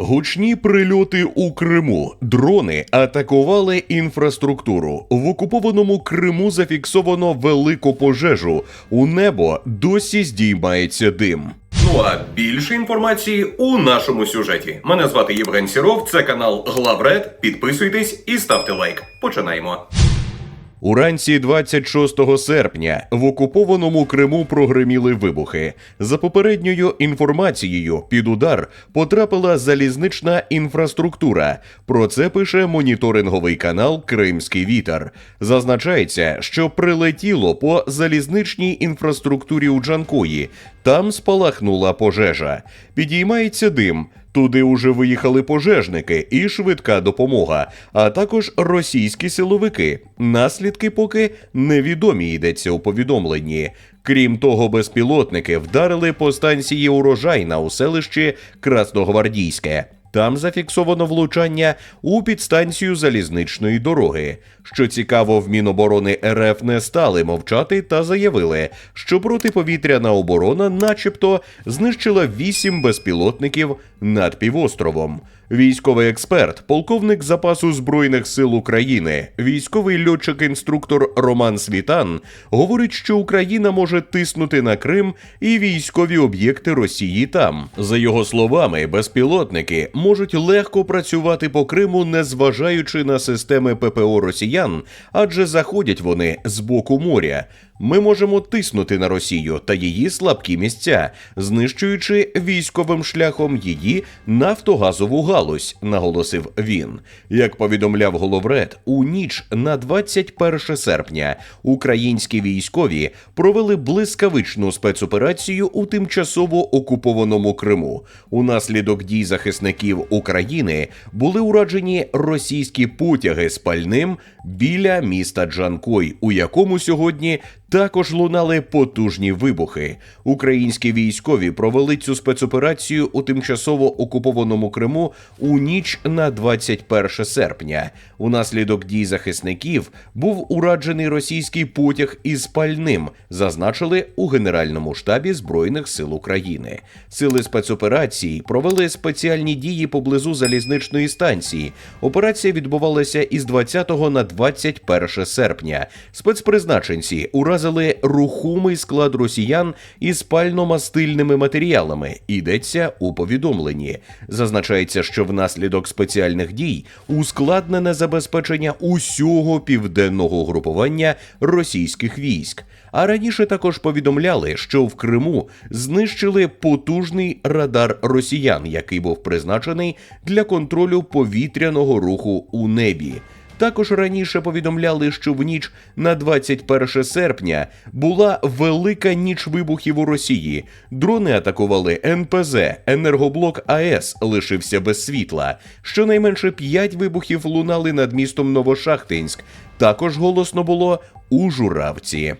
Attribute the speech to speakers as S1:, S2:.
S1: Гучні прильоти у Криму. Дрони атакували інфраструктуру. В окупованому Криму зафіксовано велику пожежу. У небо досі здіймається дим.
S2: Ну а більше інформації у нашому сюжеті. Мене звати Євген Сіров, це канал Главред. Підписуйтесь і ставте лайк. Починаємо.
S1: Уранці 26 серпня в окупованому Криму прогреміли вибухи. За попередньою інформацією, під удар потрапила залізнична інфраструктура. Про це пише моніторинговий канал Кримський вітер. Зазначається, що прилетіло по залізничній інфраструктурі у Джанкої. Там спалахнула пожежа. Підіймається дим. Туди уже виїхали пожежники і швидка допомога, а також російські силовики. Наслідки поки невідомі йдеться у повідомленні. Крім того, безпілотники вдарили по станції урожайна у селищі Красногвардійське. Там зафіксовано влучання у підстанцію залізничної дороги. Що цікаво, в Міноборони РФ не стали мовчати та заявили, що протиповітряна оборона, начебто, знищила вісім безпілотників над півостровом. Військовий експерт, полковник запасу збройних сил України, військовий льотчик-інструктор Роман Світан говорить, що Україна може тиснути на Крим і військові об'єкти Росії там. За його словами, безпілотники можуть легко працювати по Криму, незважаючи на системи ППО росіян, адже заходять вони з боку моря. Ми можемо тиснути на Росію та її слабкі місця, знищуючи військовим шляхом її нафтогазову галузь, наголосив він. Як повідомляв Головред, у ніч на 21 серпня українські військові провели блискавичну спецоперацію у тимчасово окупованому Криму. Унаслідок дій захисників України були ураджені російські потяги з пальним біля міста Джанкой, у якому сьогодні також лунали потужні вибухи. Українські військові провели цю спецоперацію у тимчасово окупованому Криму у ніч на 21 серпня. Унаслідок дій захисників був ураджений російський потяг із пальним, зазначили у Генеральному штабі Збройних сил України. Сили спецоперації провели спеціальні дії поблизу залізничної станції. Операція відбувалася із 20 на 21 серпня. Спецпризначенці уразили рухомий склад росіян із пально-мастильними матеріалами. Йдеться у повідомленні. Зазначається, що внаслідок спеціальних дій ускладнене забезпечення усього південного групування російських військ. А раніше також повідомляли, що в Криму знищили потужний радар росіян, який був призначений для контролю повітряного руху у небі. Також раніше повідомляли, що в ніч на 21 серпня була велика ніч вибухів у Росії. Дрони атакували НПЗ, енергоблок АЕС лишився без світла. Щонайменше п'ять вибухів лунали над містом Новошахтинськ. Також голосно було у Журавці.